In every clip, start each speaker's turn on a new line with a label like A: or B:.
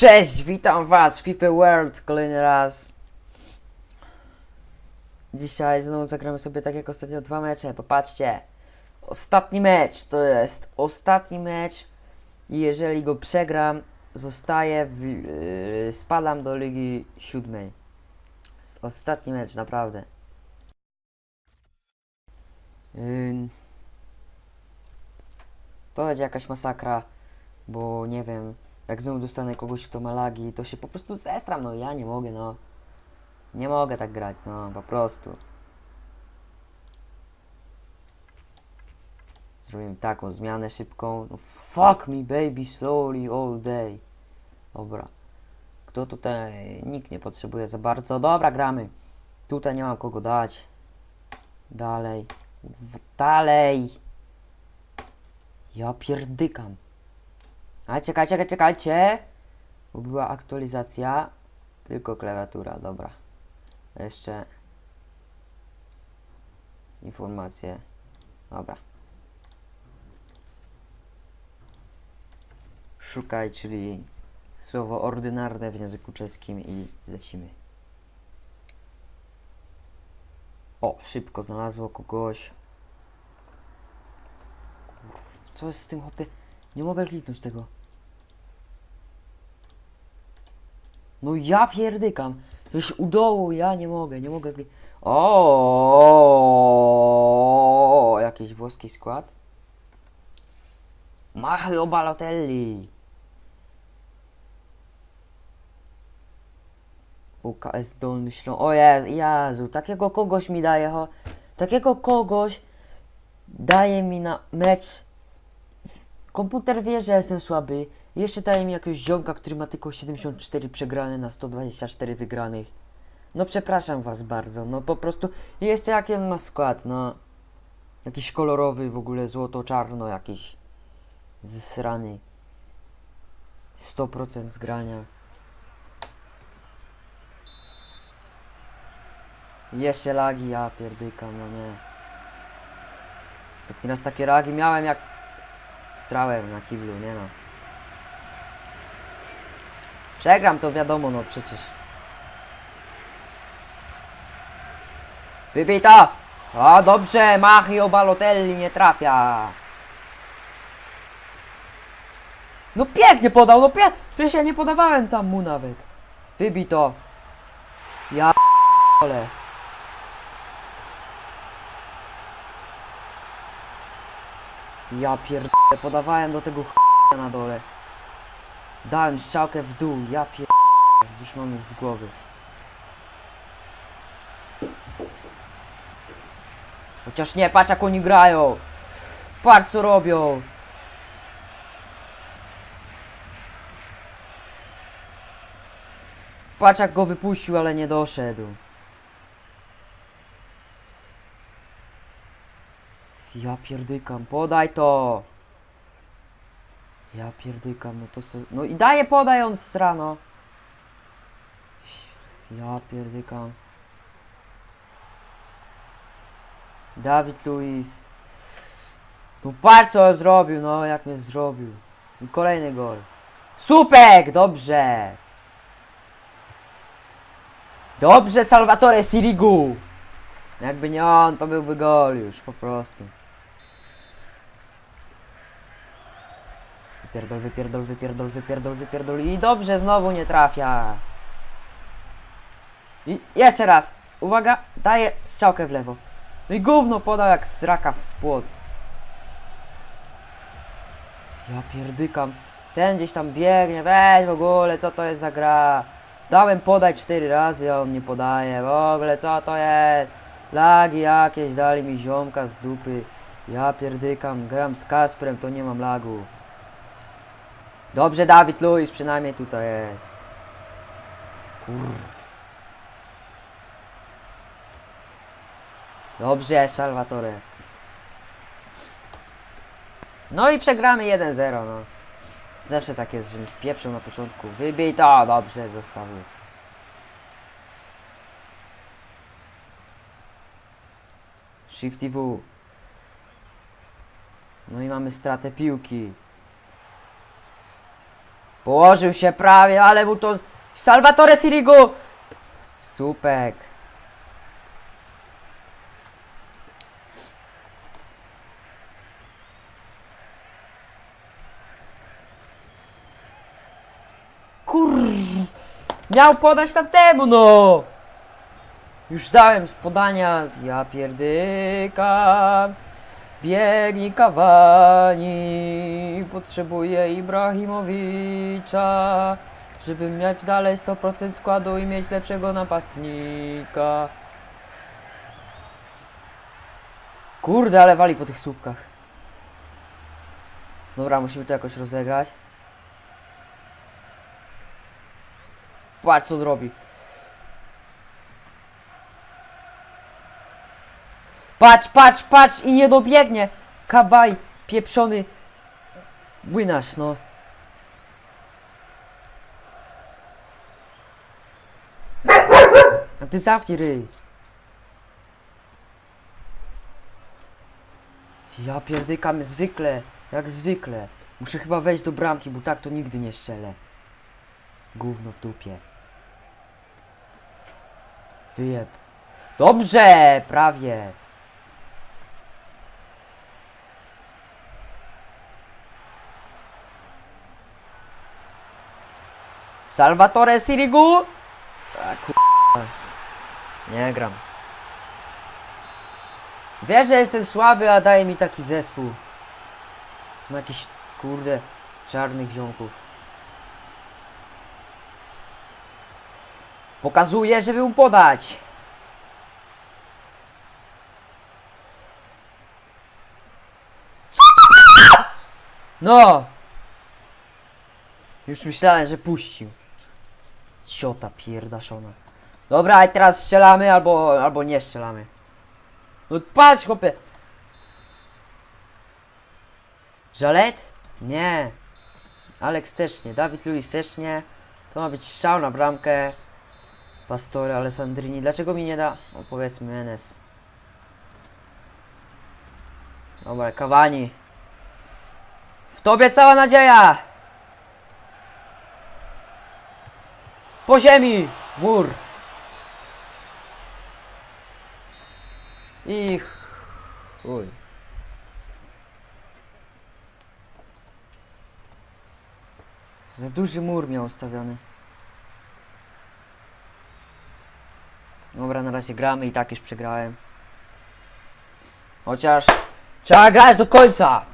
A: Cześć, witam was FIFA World kolejny raz. Dzisiaj znowu zagramy sobie tak jak ostatnio dwa mecze, popatrzcie. Ostatni mecz to jest ostatni mecz jeżeli go przegram, zostaję w, yy, spadam do Ligi Siódmej. Ostatni mecz, naprawdę. Ym. To będzie jakaś masakra, bo nie wiem, jak znowu dostanę kogoś, kto ma lagi, to się po prostu zestram, no ja nie mogę, no. Nie mogę tak grać, no, po prostu. Zrobimy taką zmianę szybką. No fuck me baby slowly all day. Dobra. Kto tutaj? Nikt nie potrzebuje za bardzo. Dobra, gramy. Tutaj nie mam kogo dać. Dalej. Dalej. Ja pierdykam. Ale czekajcie, czekajcie, czekajcie. Bo była aktualizacja. Tylko klawiatura, dobra. Jeszcze informacje. Dobra. Szukaj, czyli słowo ordynarne w języku czeskim i lecimy. O, szybko znalazło kogoś. Co jest z tym hopie? Nie mogę kliknąć tego. No ja pierdykam. To się udało, ja nie mogę, nie mogę. O, jakiś włoski skład. Mario Balotelli. UKS Dolny Śląsk. O Jezu, Jezu, takiego kogoś mi daje, ho. Takiego kogoś daje mi na mecz. Komputer wie, że jestem słaby. Jeszcze daje mi jakiegoś ziomka, który ma tylko 74 przegrane na 124 wygranych. No przepraszam was bardzo, no po prostu. Jeszcze jaki on ma skład, no. Jakiś kolorowy w ogóle, złoto-czarno jakiś. Zsrany. 100% zgrania. Jeszcze lagi, ja pierdykam, no nie. Ostatni raz takie lagi miałem jak strałem na kiblu, nie no. Przegram to wiadomo, no przecież. Wybij to! O, dobrze, Mario Balotelli nie trafia. No pięknie podał, no pie... Przecież ja nie podawałem tam mu nawet. Wybij to. Ja p***ole. Ja pierdolę, podawałem do tego ch... na dole. Dałem strzałkę w dół, ja pier... Już mamy z głowy. Chociaż nie, patrz jak oni grają. Patrz co robią. Patrz jak go wypuścił, ale nie doszedł. Ja pierdykam, podaj to. Ja pierdykam, no to so... No i daje podaj on strano. Ja pierdykam. Dawid Luiz. No patrz co zrobił, no jak mnie zrobił. I kolejny gol. Supek, dobrze. Dobrze Salvatore Sirigu. Jakby nie on, to byłby gol już, po prostu. Wypierdol, wypierdol, wypierdol, wypierdol, wypierdol i dobrze, znowu nie trafia. I jeszcze raz. Uwaga, daję strzałkę w lewo. No i gówno podał jak sraka w płot. Ja pierdykam. Ten gdzieś tam biegnie, weź w ogóle, co to jest za gra? Dałem podać cztery razy, a on nie podaje. W ogóle, co to jest? Lagi jakieś, dali mi ziomka z dupy. Ja pierdykam, gram z Kasprem, to nie mam lagów. Dobrze, Dawid Luiz, przynajmniej tutaj jest. Kurw. Dobrze, Salvatore. No i przegramy 1-0, no. Zawsze tak jest, że mi wpieprzą na początku. Wybij to, dobrze, zostawił. Shift i W. No i mamy stratę piłki. Położył się prawie, ale mu to... Salvatore Sirigu! Słupek. Kurw! Miał podać tamtemu, no! Już dałem podania. Ja pierdykam. Biegnij Cavani. Potrzebuję Ibrahimowicza. Żeby mieć dalej 100% składu i mieć lepszego napastnika. Kurde, ale wali po tych słupkach. Dobra, musimy to jakoś rozegrać. Patrz co on robi. Patrz, patrz, patrz i nie dobiegnie. Kabaj, pieprzony. Młynarz, no. A ty zamknij ryj. Ja pierdykam zwykle, jak zwykle. Muszę chyba wejść do bramki, bo tak to nigdy nie strzelę. Gówno w dupie. Wyjeb. Dobrze, prawie. Salvatore Sirigu. A kurwa. Nie gram. Wiesz, że jestem słaby, a daje mi taki zespół. Są jakieś, kurde, czarnych ziomków. Pokazuję, żeby mu podać. No! Już myślałem, że puścił. Ciota pierdaszona. Dobra, i teraz strzelamy albo, albo nie strzelamy. No patrz, chłopie. Żalet? Nie. Alex też nie. Dawid Luiz też nie. To ma być strzał na bramkę. Pastore Alessandrini. Dlaczego mi nie da? O, powiedzmy Enes. Dobra, Kawani. W tobie cała nadzieja! Po ziemi! W mur! I chuj. Za duży mur miał ustawiony. Dobra, na razie gramy i tak już przegrałem. Chociaż trzeba grać do końca!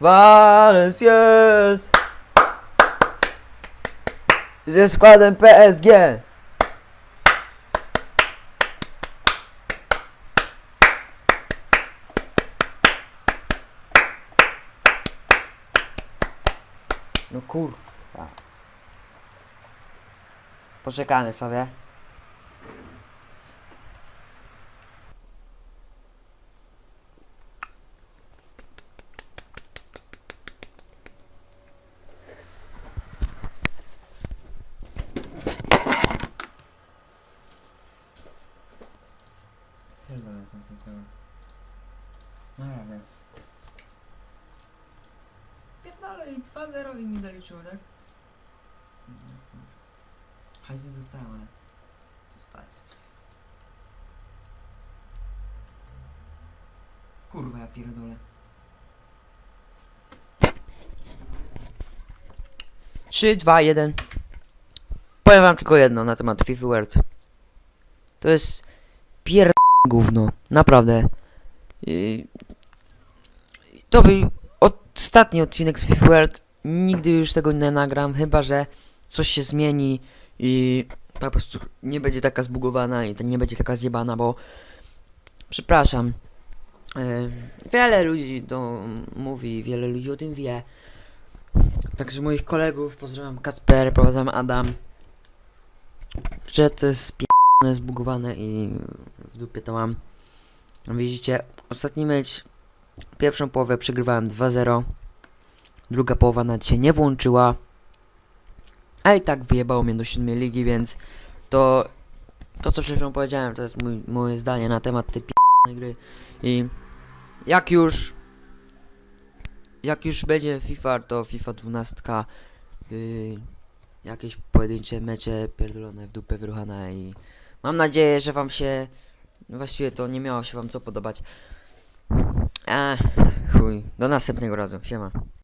A: Valenciennes! Valenciennes! Ze składem PSG! No kurwa. Poczekamy sobie.
B: Pierdolę ten temat. Naprawdę. Pierdolę i 2-0 i mi zaliczyło, tak? Hajsy zostają, ale... Zostaje teraz. Kurwa, ja pierdolę.
A: Trzy, dwa, jeden. Powiem wam tylko jedno na temat FIFA World. To jest pier... gówno. Naprawdę. To był ostatni odcinek z FIFA World. Nigdy już tego nie nagram, chyba że coś się zmieni i po prostu nie będzie taka zbugowana i nie będzie taka zjebana, bo przepraszam. Yy, Wiele ludzi to mówi, wiele ludzi o tym wie. Także moich kolegów pozdrawiam Kacper, prowadzam Adam. Że to jest zbugowane i dupie to mam. Widzicie, ostatni mecz, pierwszą połowę przegrywałem 2-0. Druga połowa nawet się nie włączyła. A i tak wyjebało mnie do siódmej ligi, więc to, to co przed chwilą powiedziałem, to jest mój, moje zdanie na temat tej p gry. I jak już jak już będzie FIFA, to FIFA 12 yy, jakieś pojedyncze mecze pierdolone w dupę wyruchane i mam nadzieję, że wam się właściwie to nie miało się wam co podobać. A chuj, do następnego razu, siema.